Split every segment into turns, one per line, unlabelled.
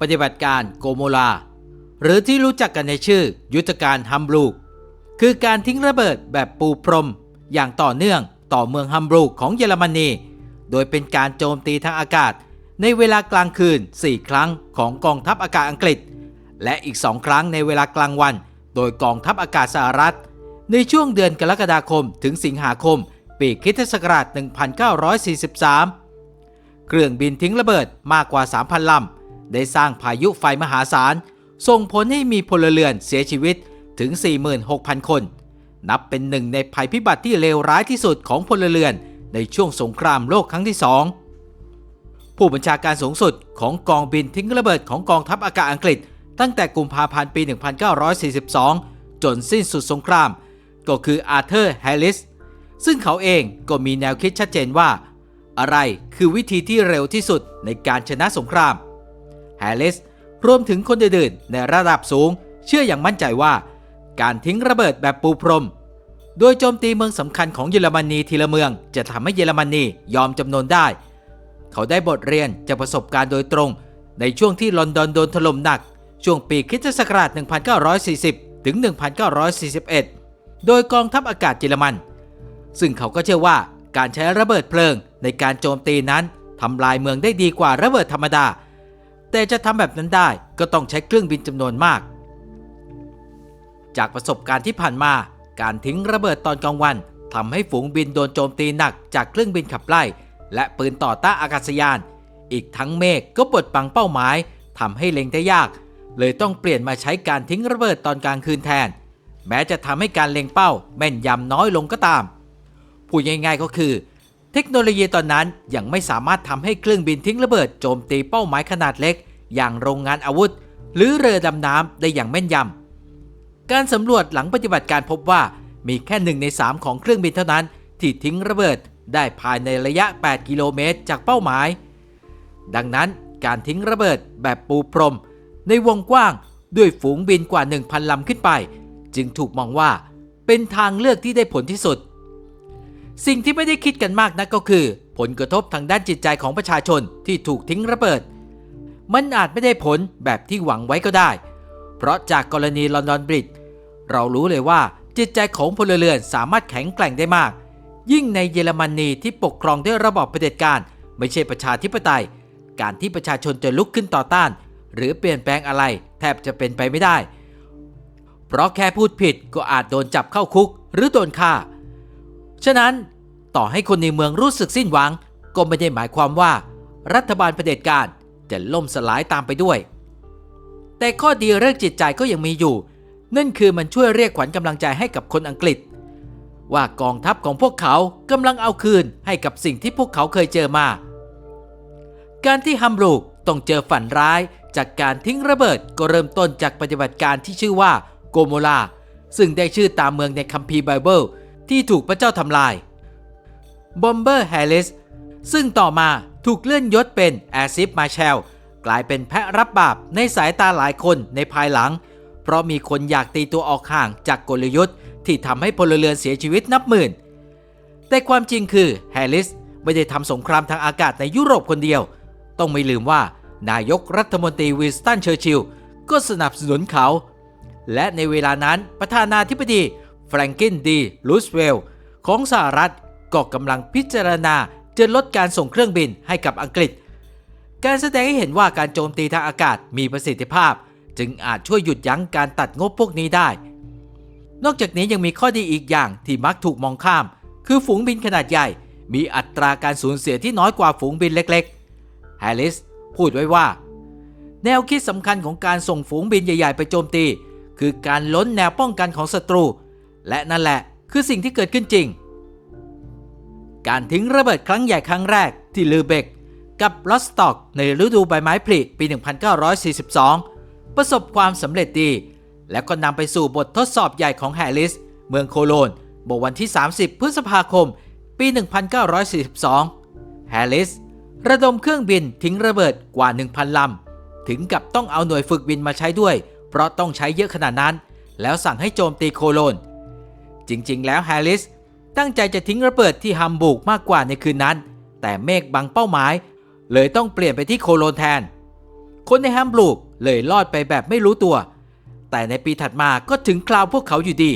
ปฏิบัติการโกโมลา หรือที่รู้จักกันในชื่อ ยุทธการฮัมบรูก คือการทิ้งระเบิดแบบปูพรม อย่างต่อเนื่องต่อเมืองฮัมบรูกของเยอรมนี โดยเป็นการโจมตีทางอากาศ ในเวลากลางคืน 4 ครั้งของกองทัพอากาศอังกฤษ และอีก2ครั้งในเวลากลางวัน โดยกองทัพอากาศสหรัฐ ในช่วงเดือนกรกฎาคมถึงสิงหาคม ปีคริสตศักราช 1943 เครื่องบินทิ้งระเบิดมากกว่า 3,000 ลำ ได้สร้างพายุไฟมหาศาล ส่งผลให้มีพลเรือนเสียชีวิตถึง 46,000 คน นับเป็นหนึ่งในภัยพิบัติที่เลวร้ายที่สุดของพลเรือนในช่วงสงครามโลกครั้งที่สองผู้บัญชาการสูงสุดของกองบินทิ้งระเบิดของกองทัพอากาศอังกฤษ ตั้งแต่กุมภาพันธ์ปี 1942 จนสิ้นสุดสงคราม ก็คืออาร์เธอร์แฮร์ริส ซึ่งเขาเองก็มีแนวคิดชัดเจนว่า อะไรคือวิธีที่เร็วที่สุดในการชนะสงคราม แฮร์ริสรวมถึงคนอื่นๆ ในระดับสูง เชื่ออย่างมั่นใจว่า การทิ้งระเบิดแบบปูพรม โดยโจมตีเมืองสำคัญของเยอรมนีทีละเมือง จะทำให้เยอรมนียอมจำนนได้ เขาได้บทเรียนจากประสบการณ์โดยตรง ในช่วงที่ลอนดอนโดนถล่มหนัก ช่วงปีคริสตศักราช 1940 ถึง 1941 โดยกองทัพอากาศเยอรมัน ซึ่งเขาก็เชื่อว่าการใช้ระเบิดเพลิงในการโจมตีนั้นทำลายเมืองได้ดีกว่าระเบิดธรรมดา แต่จะทำแบบนั้นได้ก็ต้องใช้เครื่องบินจำนวนมาก จากประสบการณ์ที่ผ่านมาการทิ้งระเบิดตอนกลางวันทำให้ฝูงบินโดนโจมตีหนักจากเครื่องบินขับไล่ และปืนต่อต้านอากาศยาน อีกทั้งเมฆก็ปดปังเป้าหมายทำให้เล็งได้ยาก เลยต้องเปลี่ยนมาใช้การทิ้งระเบิดตอนกลางคืนแทน แม้จะทำให้การเล็งเป้าแม่นยำน้อยลงก็ตามพูดง่ายๆก็คือ เทคโนโลยีตอนนั้นยังไม่สามารถทำให้เครื่องบินทิ้งระเบิดโจมตีเป้าหมายขนาดเล็ก อย่างโรงงานอาวุธ หรือเรือดำน้ำได้อย่างแม่นยำ การสำรวจหลังปฏิบัติการพบว่ามีแค่หนึ่งใน 3 ของเครื่องบินเท่านั้น ที่ทิ้งระเบิดได้ภายในระยะ 8 กิโลเมตรจากเป้าหมาย ดังนั้นการทิ้งระเบิดแบบปูพรม ในวงกว้างด้วยฝูงบินกว่า 1,000 ลำขึ้นไป จึงถูกมองว่าเป็นทางเลือกที่ได้ผลที่สุด สิ่งที่ไม่ได้คิดกันมากนักก็คือ ผลกระทบทางด้านจิตใจของประชาชนที่ถูกทิ้งระเบิด มันอาจไม่ได้ผลแบบที่หวังไว้ก็ได้ เพราะจากกรณีลอนดอนบริดจ์เรารู้เลยว่าจิตใจของพลเรือนสามารถแข็งแกร่งได้มาก ยิ่งในเยอรมนีที่ปกครองด้วยระบอบเผด็จการ ไม่ใช่ประชาธิปไตย การที่ประชาชนจะลุกขึ้นต่อต้าน หรือเปลี่ยนแปลงอะไรแทบจะเป็นไปไม่ได้ เพราะแค่พูดผิดก็อาจโดนจับเข้าคุกหรือโดนฆ่า ฉะนั้นต่อให้คนในเมืองรู้สึกสิ้นหวัง ก็ไม่ได้หมายความว่า รัฐบาลเผด็จการ จะล่มสลายตามไปด้วย แต่ข้อดีเรื่องจิตใจก็ยังมีอยู่ นั่นคือมันช่วยเรียกขวัญกำลังใจให้กับคนอังกฤษ ว่ากองทัพของพวกเขากำลังเอาคืนให้กับสิ่งที่พวกเขาเคยเจอมา การที่ฮัมบรูกต้องเจอฝันร้ายจากการทิ้งระเบิดก็เริ่มต้นจากปฏิบัติการที่ชื่อว่าโกโมลาซึ่งได้ชื่อตามเมืองในคัมภีร์ไบเบิลที่ถูกพระเจ้าทำลายบอมเบอร์แฮร์ริสซึ่งต่อมา ถูกเลื่อนยศเป็นแอซิฟมาแชลกลายเป็นแพะรับบาปในสายตาหลายคนในภายหลัง เพราะมีคนอยากตีตัวออกห่างจากกลยุทธ์ ที่ทำให้พลเรือนเสียชีวิตนับหมื่น แต่ความจริงคือแฮร์ริสไม่ได้ทำสงครามทางอากาศในยุโรปคนเดียว ต้องไม่ลืมว่านายกรัฐมนตรีวิสตันเชอร์ชิลก็สนับสนุนเขา และในเวลานั้นประธานาธิบดีแฟรงกินดีรูสเวลล์ของสหรัฐก็กำลังพิจารณา จะลดการส่งเครื่องบินให้กับอังกฤษ การแสดงให้เห็นว่าการโจมตีทางอากาศมีประสิทธิภาพ จึงอาจช่วยหยุดยั้งการตัดงบพวกนี้ได้ นอกจากนี้ยังมีข้อดีอีกอย่างที่มักถูกมองข้าม คือฝูงบินขนาดใหญ่ มีอัตราการสูญเสียที่น้อยกว่าฝูงบินเล็กๆแฮร์ริสพูดไว้ว่า แนวคิดสำคัญของการส่งฝูงบินใหญ่ ๆ ไปโจมตี คือการล้นแนวป้องกันของศัตรู และนั่นแหละคือสิ่งที่เกิดขึ้นจริง การทิ้งระเบิดครั้งใหญ่ครั้งแรกที่ลือเบกกับลอสตอกในฤดูใบไม้ผลิปี 1942 ประสบความสำเร็จดี และก็นำไปสู่บททดสอบใหญ่ของแฮริส เมืองโคโลนบวันที่ 30 พฤษภาคม ปี 1942 แฮริส ระดมเครื่องบินทิ้งระเบิดกว่า 1,000 ลำ ถึงกับต้องเอาหน่วยฝึกบินมาใช้ด้วย เพราะต้องใช้เยอะขนาดนั้น แล้วสั่งให้โจมตีโคโลน จริงๆ แล้วแฮริส ตั้งใจจะทิ้งระเบิดที่ฮัมบูร์กมากกว่าในคืนนั้น แต่เมฆบังเป้าหมาย เลยต้องเปลี่ยนไปที่โคโลนแทน คนในแฮมบลูกเลยรอดไปแบบไม่รู้ตัว แต่ในปีถัดมาก็ถึงคราวพวกเขาอยู่ดี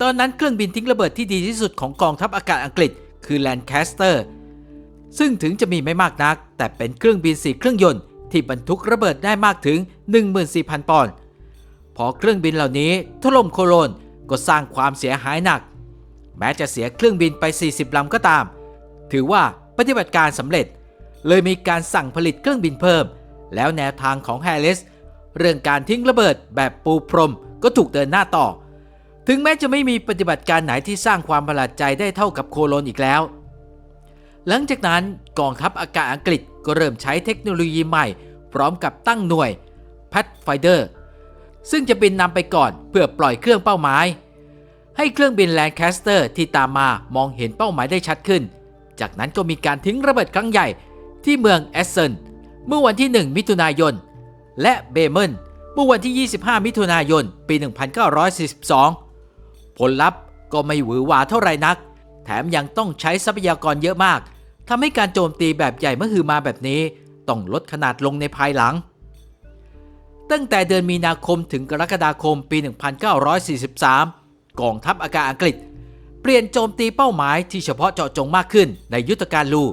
ตอนนั้นเครื่องบินทิ้งระเบิดที่ดีที่สุดของกองทัพอากาศอังกฤษ คือแลนแคสเตอร์ซึ่งถึงจะมีไม่มากนัก แต่เป็นเครื่องบินสี่เครื่องยนต์ที่บรรทุกระเบิดได้มากถึง 14,000 ปอนด์พอเครื่องบินเหล่านี้ถล่มโคโลนก็สร้างความเสียหายหนัก แม้จะเสียเครื่องบินไป 40 ลำก็ตาม ถือว่าปฏิบัติการสำเร็จ เลยมีการสั่งผลิตเครื่องบินเพิ่ม แล้วแนวทางของแฮร์ริสเรื่องการทิ้งระเบิดแบบปูพรมก็ถูกเดินหน้าต่อ ถึงแม้จะไม่มีปฏิบัติการไหนที่สร้างความประหลาดใจได้เท่ากับโคโลนอีกแล้ว หลังจากนั้นกองทัพอากาศอังกฤษก็เริ่มใช้เทคโนโลยีใหม่ พร้อมกับตั้งหน่วย Pathfinder ซึ่งจะบินนำไปก่อนเพื่อปล่อยเครื่องเป้าหมาย ให้เครื่องบินแลนด์แคสเตอร์ที่ตามมามองเห็นเป้าหมายได้ชัดขึ้น จากนั้นก็มีการทิ้งระเบิดครั้งใหญ่ที่เมืองแอสเซนเมื่อวันที่ 1 มิถุนายน และเบเมนเมื่อวันที่ 25 มิถุนายน ปี 1942 ผลลัพธ์ก็ไม่หวือหวาเท่าไรนัก แถมยังต้องใช้ทรัพยากรเยอะมาก ทำให้การโจมตีแบบใหญ่เมื่อฮือมาแบบนี้ ต้องลดขนาดลงในภายหลัง ตั้งแต่เดือนมีนาคมถึงกรกฎาคมปี 1943 กองทัพอากาศอังกฤษ เปลี่ยนโจมตีเป้าหมายที่เฉพาะเจาะจงมากขึ้นในยุทธการลู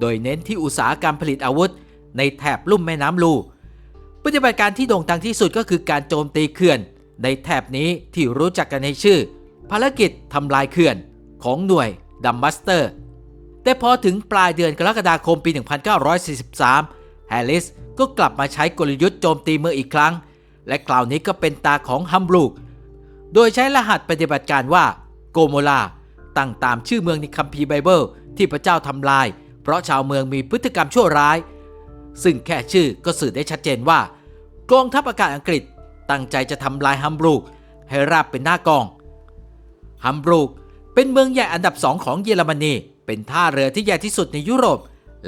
โดยเน้นที่อุตสาหกรรมผลิตอาวุธ ในแถบลุ่มแม่น้ำลู ปฏิบัติการที่โด่งดังที่สุดก็คือการโจมตีเขื่อน ในแถบนี้ที่รู้จักกันในชื่อ ภารกิจทำลายเขื่อนของหน่วยดัมบัสเตอร์ แต่พอถึงปลายเดือนกรกฎาคมปี 1943 แฮร์ริสก็กลับมาใช้กลยุทธ์โจมตีเมื่ออีกครั้ง และคราวนี้ก็เป็นตาของฮัมบรูก โดยใช้รหัสปฏิบัติการว่าโกโมลาตั้งตามชื่อเมืองในคัมภีร์ไบเบิลที่พระเจ้าทำลาย เพราะชาวเมืองมีพฤติกรรมชั่วร้าย ซึ่งแค่ชื่อก็สื่อได้ชัดเจนว่ากองทัพอากาศอังกฤษตั้งใจจะทำลายฮัมบรูกให้ราบเป็นหน้ากอง ฮัมบรูกเป็นเมืองใหญ่อันดับสองของเยอรมนี เป็นท่าเรือที่ใหญ่ที่สุดในยุโรป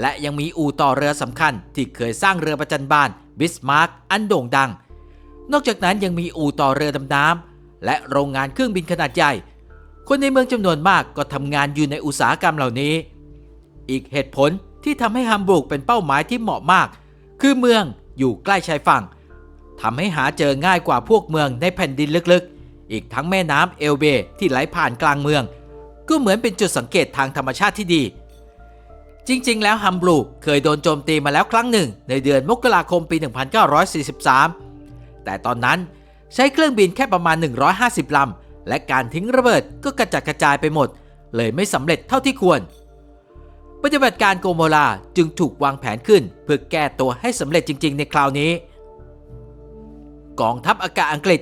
และยังมีอู่ต่อเรือสำคัญที่เคยสร้างเรือประจันบานบิสมาร์กอันโด่งดัง นอกจากนั้นยังมีอู่ต่อเรือดำน้ำ และโรงงานเครื่องบินขนาดใหญ่ คนในเมืองจำนวนมากก็ทำงานอยู่ในอุตสาหกรรมเหล่านี้ อีกเหตุผลที่ทำให้ฮัมบูร์กเป็นเป้าหมายที่เหมาะมาก คือเมืองอยู่ใกล้ชายฝั่งทำให้หาเจอง่ายกว่าพวกเมืองในแผ่นดินลึกๆ อีกทั้งแม่น้ำเอลเบที่ไหลผ่านกลางเมือง ก็เหมือนเป็นจุดสังเกตทางธรรมชาติที่ดี จริง ๆ แล้วฮัมบรูกเคยโดนโจมตีมาแล้วครั้งหนึ่ง ในเดือนมกราคมปี 1943 แต่ตอนนั้น ใช้เครื่องบินแค่ประมาณ 150 ลำ และการทิ้งระเบิดก็กระจัดกระจายไปหมด เลยไม่สำเร็จเท่าที่ควร ปฏิบัติการโกโมลาจึงถูกวางแผนขึ้น เพื่อแก้ตัวให้สำเร็จจริง ๆ ในคราวนี้ กองทัพอากาศอังกฤษ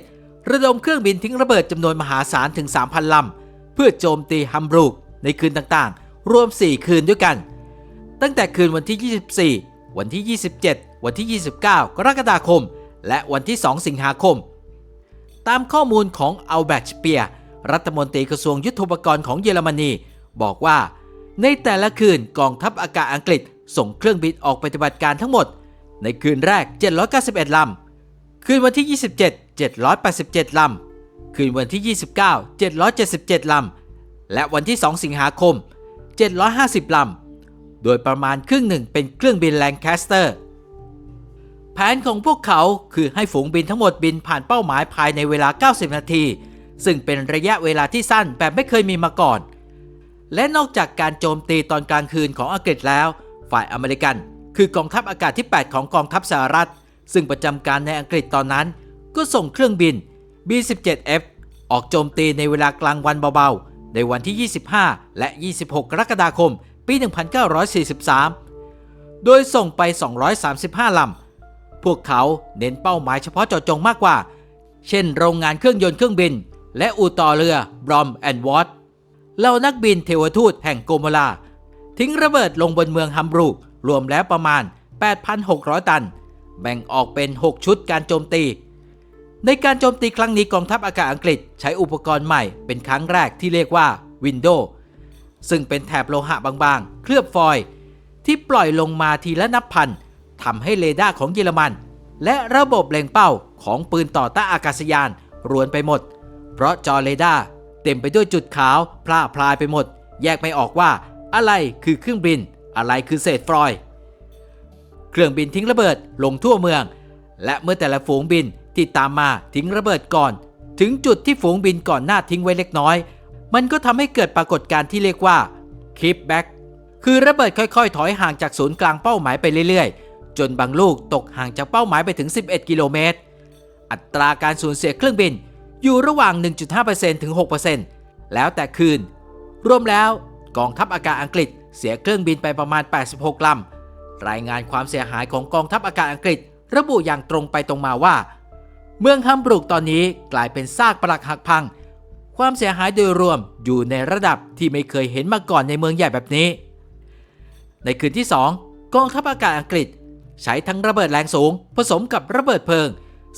ระดมเครื่องบินทิ้งระเบิดจำนวนมหาศาลถึง 3,000 ลำ เพื่อโจมตีฮัมบรูกในคืนต่างๆ รวม 4 คืนด้วยกัน ตั้งแต่คืนวันที่ 24 วันที่ 27 วันที่ 29 กรกฎาคม และวันที่ 2 สิงหาคม ตามข้อมูลของอัลแบร์ตเปียร์รัฐมนตรีกระทรวงยุทโธปกรณ์ของเยอรมนี บอกว่า ในแต่ละคืนกองทัพอากาศอังกฤษ ส่งเครื่องบินออกปฏิบัติการทั้งหมด ในคืนแรก 791 ลำ คืนวันที่ 27 787 ลำ คืนวันที่ 29 777 ลำ และวันที่ 2 สิงหาคม 750 ลำ โดยประมาณครึ่งหนึ่งเป็นเครื่องบินแลนแคสเตอร์ แผนของพวกเขาคือให้ฝูงบินทั้งหมดบินผ่านเป้าหมายภายในเวลา 90 นาที ซึ่งเป็นระยะเวลาที่สั้นแบบไม่เคยมีมาก่อน และนอกจากการโจมตีตอนกลางคืนของอังกฤษแล้ว ฝ่ายอเมริกัน คือกองทัพอากาศที่ 8 ของกองทัพสหรัฐ ซึ่งประจำการในอังกฤษตอนนั้น ก็ส่งเครื่องบิน B-17F ออกโจมตีในเวลากลางวันเบาๆ ในวันที่ 25 และ 26 กรกฎาคม ปี 1943 โดยส่งไป 235 ลำ พวกเขาเน้นเป้าหมายเฉพาะเจาะจงมากกว่า เช่น โรงงานเครื่องยนต์เครื่องบิน และอู่ต่อเรือบรอมแอนด์วอตเหล่านักบินเทวทูตแห่งโกโมลา ทิ้งระเบิดลงบนเมืองฮัมบรูกรวมแล้วประมาณ 8,600 ตัน แบ่งออกเป็น 6 ชุดการโจมตี ในการโจมตีครั้งนี้กองทัพอากาศอังกฤษใช้อุปกรณ์ใหม่เป็นครั้งแรกที่เรียกว่าวินโดซึ่งเป็นแถบโลหะบางๆ เคลือบฟอยล์ที่ปล่อยลงมาทีละนับพัน ทำให้เรดาร์ของเยอรมัน และระบบเล็งเป้าของปืนต่อต้านอากาศยานรวนไปหมด เพราะจอเรดาร์เต็มไปด้วยจุดขาวพร่าพลายไปหมด แยกไม่ออกว่าอะไรคือเครื่องบิน อะไรคือเศษฟอย เครื่องบินทิ้งระเบิดลงทั่วเมือง และเมื่อแต่ละฝูงบินที่ตามมาทิ้งระเบิดก่อน ถึงจุดที่ฝูงบินก่อนหน้าทิ้งไว้เล็กน้อย มันก็ทำให้เกิดปรากฏการณ์ที่เรียกว่า keep back คือระเบิดค่อยๆ ถอยห่างจากศูนย์กลางเป้าหมายไปเรื่อยๆ จนบางลูกตกห่างจากเป้าหมายไปถึง 11 กิโลเมตร อัตราการสูญเสียเครื่องบินอยู่ระหว่าง 1.5%ถึง 6%แล้วแต่คืน รวมแล้วกองทัพอากาศอังกฤษเสียเครื่องบินไปประมาณ 86 ลำ รายงานความเสียหายของกองทัพอากาศอังกฤษ ระบุอย่างตรงไปตรงมาว่า เมืองฮัมบรูกตอนนี้กลายเป็นซากปรักหักพัง ความเสียหายโดยรวมอยู่ในระดับที่ไม่เคยเห็นมาก่อนในเมืองใหญ่แบบนี้ ในคืนที่ 2 กองทัพอากาศอังกฤษ ใช้ทั้งระเบิดแรงสูง ผสมกับระเบิดเพลิง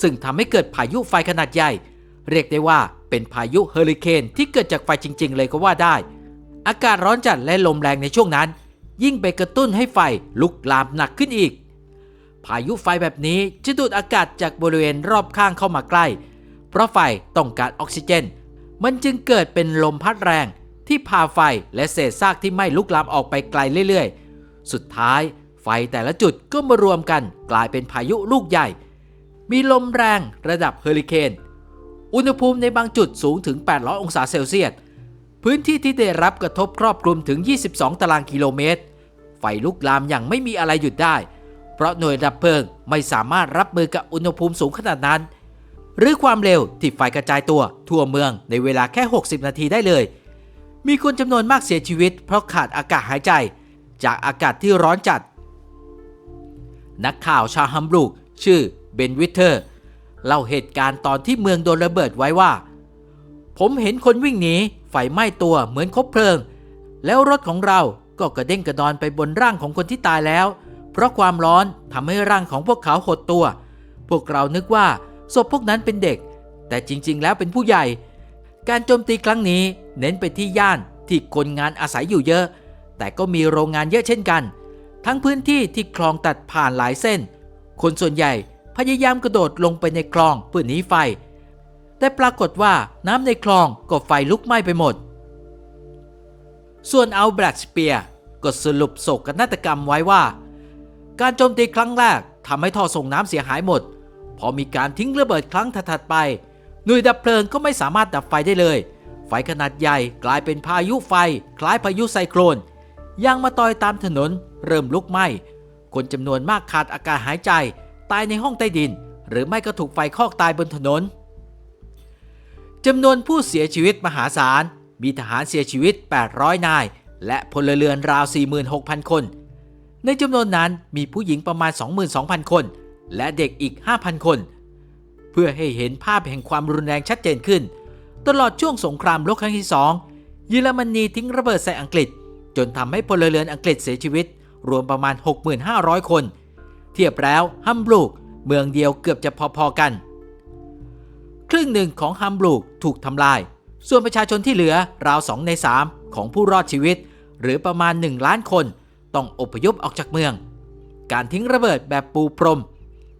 ซึ่งทำให้เกิดพายุไฟขนาดใหญ่ เรียกได้ว่าเป็นพายุเฮอริเคนที่เกิดจากไฟจริง ๆ เลยก็ว่าได้ อากาศร้อนจัดและลมแรงในช่วงนั้น ยิ่งไปกระตุ้นให้ไฟลุกลามหนักขึ้นอีก พายุไฟแบบนี้จะดูดอากาศจากบริเวณรอบข้างเข้ามาใกล้ เพราะไฟต้องการออกซิเจน มันจึงเกิดเป็นลมพัดแรงที่พาไฟและเศษซากที่ไหม้ลุกลามออกไปไกลเรื่อย ๆ สุดท้าย ฟแต่ละจุดก็มารวมกันกลายเป็นพายุลูกใหญ่ มีลมแรงระดับเฮอริเคน อุณหภูมิในบางจุดสูงถึง 800 องศาเซลเซียส พื้นที่ที่ได้รับกระทบครอบคลุมถึง 22 ตารางกิโลเมตร ไฟลุกลามอย่างไม่มีอะไรหยุดได้ เพราะหน่วยดับเพลิงไม่สามารถรับมือกับอุณหภูมิสูงขนาดนั้น หรือความเร็วที่ไฟกระจายตัวทั่วเมืองในเวลาแค่ 60 นาทีได้เลย มีคนจำนวนมากเสียชีวิตเพราะขาดอากาศหายใจ จากอากาศที่ร้อนจัด นักข่าวชาวฮัมบรูกชื่อเบนวิเทอร์เล่าเหตุการณ์ตอนที่เมืองโดนระเบิดไว้ว่า ผมเห็นคนวิ่งหนีไฟไหม้ตัวเหมือนคบเพลิง แล้วรถของเราก็กระเด้งกระดอนไปบนร่างของคนที่ตายแล้ว เพราะความร้อนทำให้ร่างของพวกเขาหดตัว พวกเรานึกว่าศพพวกนั้นเป็นเด็ก แต่จริง ๆ แล้วเป็นผู้ใหญ่ การโจมตีครั้งนี้เน้นไปที่ย่านที่คนงานอาศัยอยู่เยอะ แต่ก็มีโรงงานเยอะเช่นกัน ทั้งพื้นที่ที่คลองตัดผ่านหลายเส้น คนส่วนใหญ่พยายามกระโดดลงไปในคลองเพื่อหนีไฟ แต่ปรากฏว่าน้ำในคลองก็ไฟลุกไหม้ไปหมด ส่วนเอาแบล็กสเปียร์ก็สรุปโศกนาฏกรรมไว้ว่า การโจมตีครั้งแรกทำให้ท่อส่งน้ำเสียหายหมด พอมีการทิ้งระเบิดครั้งถัดไป หน่วยดับเพลิงก็ไม่สามารถดับไฟได้เลย ไฟขนาดใหญ่กลายเป็นพายุไฟ คล้ายพายุไซโครนยางมาตอยตามถนน เริ่มลุกไหม้ คนจำนวนมากขาดอากาศหายใจ ตายในห้องใต้ดิน หรือไม่ก็ถูกไฟคอกตายบนถนนจำนวนผู้เสียชีวิตมหาศาล มีทหารเสียชีวิต 800 นาย และพลเรือนราว 46,000 คน ในจำนวนนั้นมีผู้หญิงประมาณ 22,000 คน และเด็กอีก 5,000 คน เพื่อให้เห็นภาพแห่งความรุนแรงชัดเจนขึ้น ตลอดช่วงสงครามโลกครั้งที่2เยอรมนีทิ้งระเบิดใส่อังกฤษ จนทำให้พลเรือนอังกฤษเสียชีวิต รวมประมาณ 6,500 คน เทียบแล้วฮัมบรูกเมืองเดียวเกือบจะพอๆกัน ครึ่งหนึ่งของฮัมบรูกถูกทำลาย ส่วนประชาชนที่เหลือราว2ใน 3 ของผู้รอดชีวิต หรือประมาณ 1 ล้านคน ต้องอพยพออกจากเมือง การทิ้งระเบิดแบบปูพรม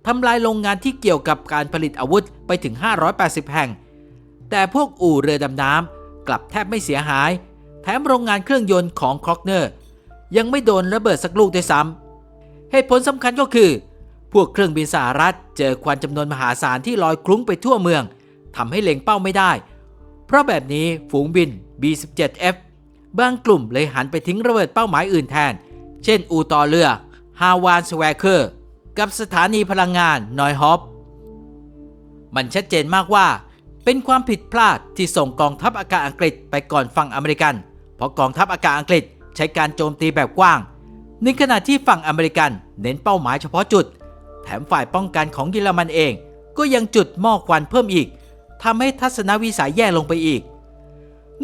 ทำลายโรงงานที่เกี่ยวกับการผลิตอาวุธไปถึง 580 แห่ง แต่พวกอู่เรือดำน้ำกลับแทบไม่เสียหาย แถมโรงงานเครื่องยนต์ของครอกเนอร์ ยังไม่โดนระเบิดสักลูกด้วยซ้ำเหตุผลสำคัญก็คือ พวกเครื่องบินสหรัฐเจอควันจำนวนมหาศาลที่ลอยคลุ้งไปทั่วเมืองทำให้เล็งเป้าไม่ได้ เพราะแบบนี้ฝูงบิน B-17F บางกลุ่มเลยหันไปทิ้งระเบิดเป้าหมายอื่นแทน เช่น อูต่อเรือฮาวานสแวเคอร์กับสถานีพลังงานนอยฮอปมันชัดเจนมากว่า เป็นความผิดพลาดที่ส่งกองทัพอากาศอังกฤษไปก่อนฝั่งอเมริกัน เพราะกองทัพอากาศอังกฤษ ใช้การโจมตีแบบกว้าง ในขณะที่ฝั่งอเมริกันเน้นเป้าหมายเฉพาะจุด แถมฝ่ายป้องกันของเยอรมันเอง ก็ยังจุดหม้อควันเพิ่มอีกทำให้ทัศนวิสัยแย่ลงไปอีก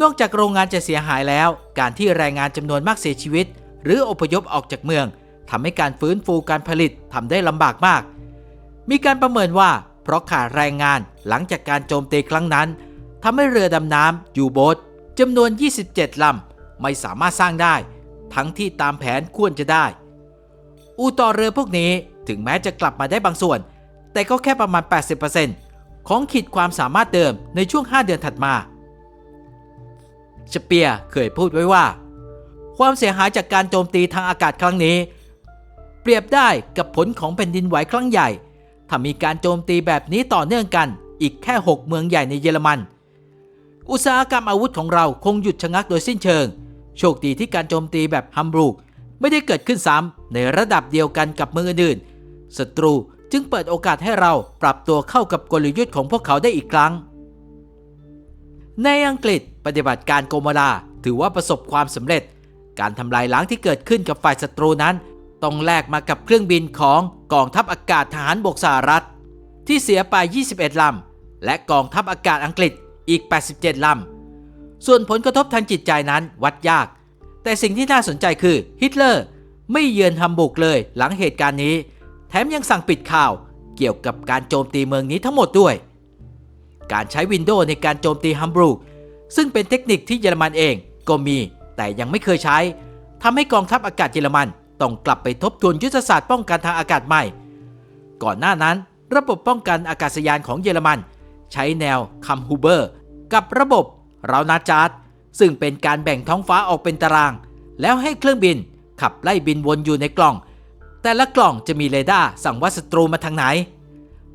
นอกจากโรงงานจะเสียหายแล้ว การที่แรงงานจำนวนมากเสียชีวิต หรืออพยพออกจากเมืองทำให้การฟื้นฟูการผลิตทำได้ลำบากมาก มีการประเมินว่า เพราะขาดแรงงานหลังจากการโจมตีครั้งนั้นทำให้เรือดำน้ำยูโบทจำนวน 27 ลำ ไม่สามารถสร้างได้ ทั้งที่ตามแผนควรจะได้ อู่ต่อเรือพวกนี้ถึงแม้จะกลับมาได้บางส่วน แต่ก็แค่ประมาณ 80%ของขีดความสามารถเดิมในช่วง 5 เดือนถัดมาชเปียร์เคยพูดไว้ว่า ความเสียหายจากการโจมตีทางอากาศครั้งนี้ เปรียบได้กับผลของแผ่นดินไหวครั้งใหญ่ ถ้ามีการโจมตีแบบนี้ต่อเนื่องกันอีกแค่ 6 เมืองใหญ่ในเยอรมัน อุตสาหกรรมอาวุธของเราคงหยุดชะงักโดยสิ้นเชิง โชคดีที่การโจมตีแบบฮัมบรูกไม่ได้เกิดขึ้นซ้ำในระดับเดียวกันกับเมืองอื่นๆศัตรูจึงเปิดโอกาสให้เราปรับตัวเข้ากับกลยุทธ์ของพวกเขาได้อีกครั้ง ในอังกฤษปฏิบัติการโกโมลาถือว่าประสบความสำเร็จ การทำลายล้างที่เกิดขึ้นกับฝ่ายศัตรูนั้น ต้องแลกมากับเครื่องบินของกองทัพอากาศทหารบกสหรัฐ ที่เสียไป 21 ลำ และกองทัพอากาศอังกฤษอีก 87 ลำ ส่วนผลกระทบทางจิตใจนั้นวัดยาก แต่สิ่งที่น่าสนใจคือฮิตเลอร์ไม่เยือนฮัมบุกเลยหลังเหตุการณ์นี้ แถมยังสั่งปิดข่าวเกี่ยวกับการโจมตีเมืองนี้ทั้งหมดด้วย การใช้วินโดว์ในการโจมตีฮัมบรูกซึ่งเป็นเทคนิคที่เยอรมันเองก็มี แต่ยังไม่เคยใช้ทำให้กองทัพอากาศเยอรมันต้องกลับไปทบทวนยุทธศาสตร์ป้องกันทางอากาศใหม่ ก่อนหน้านั้นระบบป้องกันอากาศยานของเยอรมัน ใช้แนวคัมฮูเบอร์ กับระบบ เรานาจาร์ดซึ่งเป็นการแบ่งท้องฟ้าออกเป็นตาราง แล้วให้เครื่องบินขับไล่บินวนอยู่ในกล่อง แต่ละกล่องจะมีเรดาร์สั่งว่าศัตรูมาทางไหน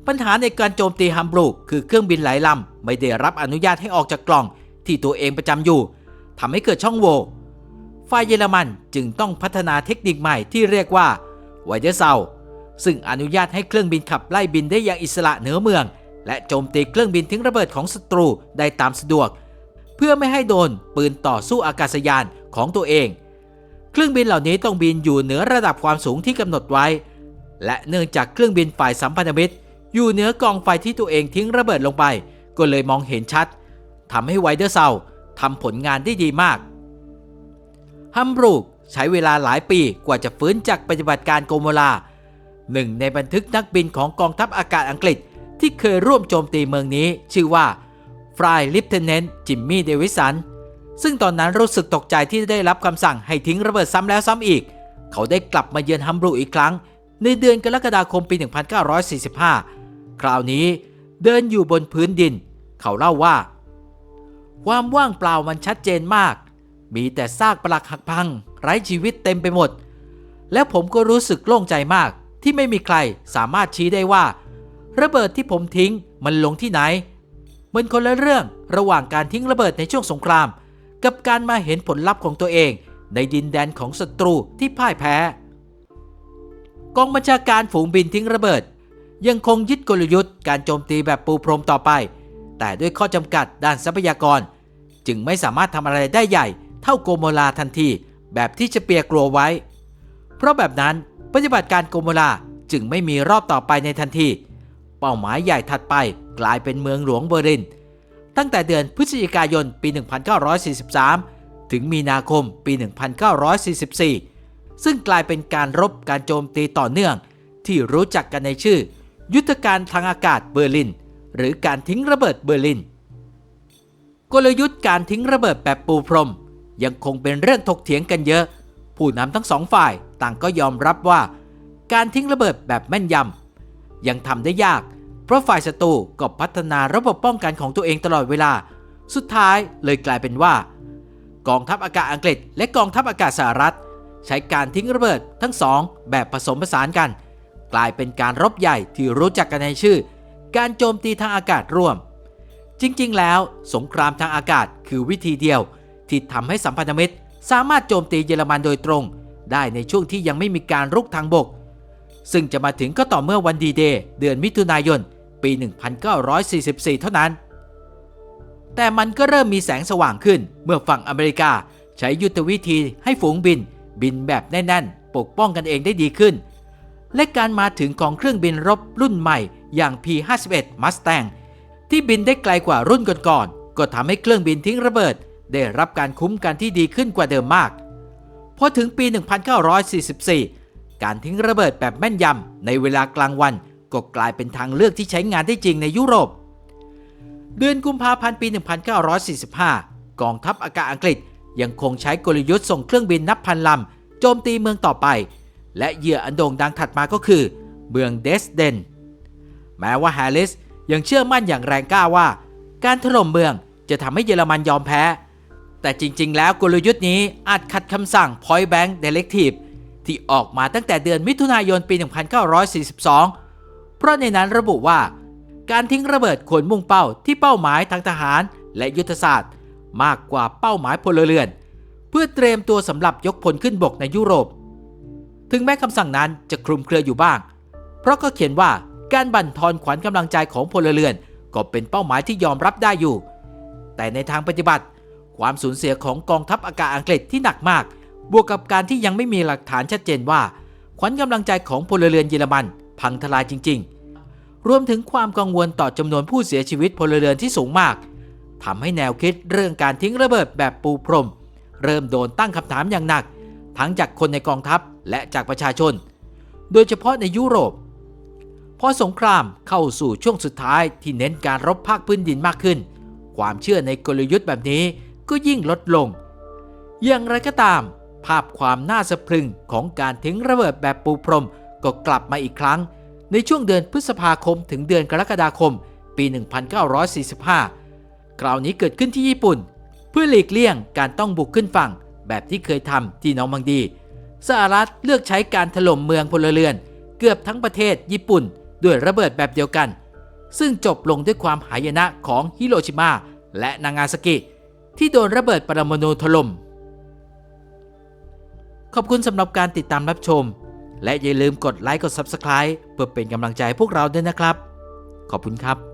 ปัญหาในการโจมตีฮัมบรูกคือเครื่องบินหลายลำไม่ได้รับอนุญาตให้ออกจากกล่องที่ตัวเองประจำอยู่ทำให้เกิดช่องโหว่ฝ่ายเยอรมันจึงต้องพัฒนาเทคนิคใหม่ที่เรียกว่าไวเดอร์เซาซึ่งอนุญาตให้เครื่องบินขับไล่บินได้อย่างอิสระเหนือเมือง และโจมตีเครื่องบินทิ้งระเบิดของศัตรูได้ตามสะดวก เพื่อไม่ให้โดนปืนต่อสู้อากาศยานของตัวเอง เครื่องบินเหล่านี้ต้องบินอยู่เหนือระดับความสูงที่กำหนดไว้ และเนื่องจากเครื่องบินฝ่ายสัมพันธมิตร อยู่เหนือกองไฟที่ตัวเองทิ้งระเบิดลงไป ก็เลยมองเห็นชัดทำให้ไวเดอร์เซาทำผลงานได้ดีมาก ฮัมบรูกใช้เวลาหลายปีกว่าจะฟื้นจากปฏิบัติการโกโมลาหนึ่งในบันทึกนักบินของกองทัพอากาศอังกฤษที่เคยร่วมโจมตีเมืองนี้ชื่อว่า ฟรายลิฟเทนเนนต์จิมมี่เดวิสันซึ่งตอนนั้นรู้สึกตกใจที่ได้รับคำสั่งให้ทิ้งระเบิดซ้ำแล้วซ้ำอีก เขาได้กลับมาเยือนฮัมบรูกอีกครั้ง ในเดือนกรกฎาคมปี 1945 คราวนี้เดินอยู่บนพื้นดิน เขาเล่าว่า ความว่างเปล่ามันชัดเจนมาก มีแต่ซากปลักหักพัง ไร้ชีวิตเต็มไปหมด แล้วผมก็รู้สึกโล่งใจมากที่ไม่มีใครสามารถชี้ได้ว่า ระเบิดที่ผมทิ้งมันลงที่ไหน มันคนละเรื่องระหว่างการทิ้งระเบิดในช่วงสงคราม กับการมาเห็นผลลัพธ์ของตัวเอง ในดินแดนของศัตรูที่พ่ายแพ้ กองบัญชาการฝูงบินทิ้งระเบิด ยังคงยึดกลยุทธ์การโจมตีแบบปูพรมต่อไป แต่ด้วยข้อจำกัดด้านทรัพยากร จึงไม่สามารถทำอะไรได้ใหญ่ เท่าโกโมลาทันที แบบที่จะเปียกลัวไว้ เพราะแบบนั้นปฏิบัติการโกโมลาจึงไม่มีรอบต่อไปในทันที เป้าหมายใหญ่ถัดไปกลายเป็นเมืองหลวงเบอร์ลิน ตั้งแต่เดือนพฤศจิกายนปี 1943 ถึงมีนาคมปี 1944 ซึ่งกลายเป็นการรบการโจมตีต่อเนื่อง ที่รู้จักกันในชื่อ ยุทธการทางอากาศเบอร์ลิน หรือการทิ้งระเบิดเบอร์ลิน กลยุทธ์การทิ้งระเบิดแบบปูพรม ยังคงเป็นเรื่องถกเถียงกันเยอะ ผู้นำทั้งสองฝ่ายต่างก็ยอมรับว่า การทิ้งระเบิดแบบแม่นยำ ยังทำได้ยาก เพราะฝ่ายศัตรูก็พัฒนาระบบป้องกันของตัวเองตลอดเวลา สุดท้ายเลยกลายเป็นว่า กองทัพอากาศอังกฤษ และกองทัพอากาศสหรัฐ ใช้การทิ้งระเบิดทั้งสองแบบผสมผสานกัน กลายเป็นการรบใหญ่ที่รู้จักกันในชื่อ การโจมตีทางอากาศร่วม จริงๆ แล้ว สงครามทางอากาศคือวิธีเดียว ที่ทำให้สัมพันธมิตรสามารถโจมตีเยอรมันโดยตรง ได้ในช่วงที่ยังไม่มีการรุกทางบก ซึ่งจะมาถึงก็ต่อเมื่อวันดีเดย์เดือนมิถุนายน ปี 1944 เท่านั้น แต่มันก็เริ่มมีแสงสว่างขึ้นเมื่อฝั่งอเมริกาใช้ยุทธวิธีให้ฝูงบิน บินแบบแน่นๆ ปกป้องกันเองได้ดีขึ้น และการมาถึงของเครื่องบินรบรุ่นใหม่อย่าง P-51 Mustang ที่บินได้ไกลกว่ารุ่นก่อนๆก็ทำให้เครื่องบินทิ้งระเบิด ได้รับการคุ้มกันที่ดีขึ้นกว่าเดิมมากพอถึงปี 1944 การทิ้งระเบิดแบบแม่นยำในเวลากลางวัน ก็กลายเป็นทางเลือกที่ใช้งานได้จริงในยุโรป เดือนกุมภาพันธ์ปี 1945 กองทัพอากาศอังกฤษยังคงใช้กลยุทธ์ส่งเครื่องบินนับพันลำโจมตีเมืองต่อไป และเหยื่ออันโด่งดังถัดมาก็คือ เมืองเดสเดน แม้ว่าแฮร์ริสยังเชื่อมั่นอย่างแรงกล้าว่า การถล่มเมืองจะทำให้เยอรมันยอมแพ้ แต่จริงๆ แล้วกลยุทธ์นี้อาจขัดคำสั่ง Point Blank Directive ที่ออกมาตั้งแต่เดือนมิถุนายนปี 1942 เพราะในนั้นระบุว่า การทิ้งระเบิดควรมุ่งเป้าที่เป้าหมายทางทหารและยุทธศาสตร์ มากกว่าเป้าหมายพลเรือน เพื่อเตรียมตัวสำหรับยกพลขึ้นบกในยุโรป ถึงแม้คำสั่งนั้นจะคลุมเครืออยู่บ้าง เพราะก็เขียนว่าการบั่นทอนขวัญกำลังใจของพลเรือน ก็เป็นเป้าหมายที่ยอมรับได้อยู่ แต่ในทางปฏิบัติ ความสูญเสียของกองทัพอากาศอังกฤษที่หนักมาก บวกกับการที่ยังไม่มีหลักฐานชัดเจนว่า ขวัญกำลังใจของพลเรือนเยอรมัน พังทลายจริง ๆ รวมถึงความกังวลต่อจำนวนผู้เสียชีวิตพลเรือนที่สูงมากทำให้แนวคิดเรื่องการทิ้งระเบิดแบบปูพรม เริ่มโดนตั้งคำถามอย่างหนัก ทั้งจากคนในกองทัพและจากประชาชน โดยเฉพาะในยุโรปพอสงครามเข้าสู่ช่วงสุดท้ายที่เน้นการรบภาคพื้นดินมากขึ้น ความเชื่อในกลยุทธ์แบบนี้ก็ยิ่งลดลง อย่างไรก็ตาม ภาพความน่าสะพรึงของการทิ้งระเบิดแบบปูพรมก็กลับมาอีกครั้ง ในช่วงเดือนพฤษภาคมถึงเดือนกรกฎาคม ปี 1945 คราวนี้เกิดขึ้นที่ญี่ปุ่น เพื่อหลีกเลี่ยงการต้องบุกขึ้นฝั่ง แบบที่เคยทำที่นอร์มังดี สหรัฐเลือกใช้การถล่มเมืองพลเรือน เกือบทั้งประเทศญี่ปุ่น ด้วยระเบิดแบบเดียวกัน ซึ่งจบลงด้วยความหายนะของฮิโรชิมาและนางาซากิ ที่โดนระเบิดปรมาณูถล่ม ขอบคุณสำหรับการติดตามรับชม และอย่าลืมกดไลค์กด Subscribe เพื่อเป็นกำลังใจให้พวกเราด้วยนะครับ ขอบคุณครับ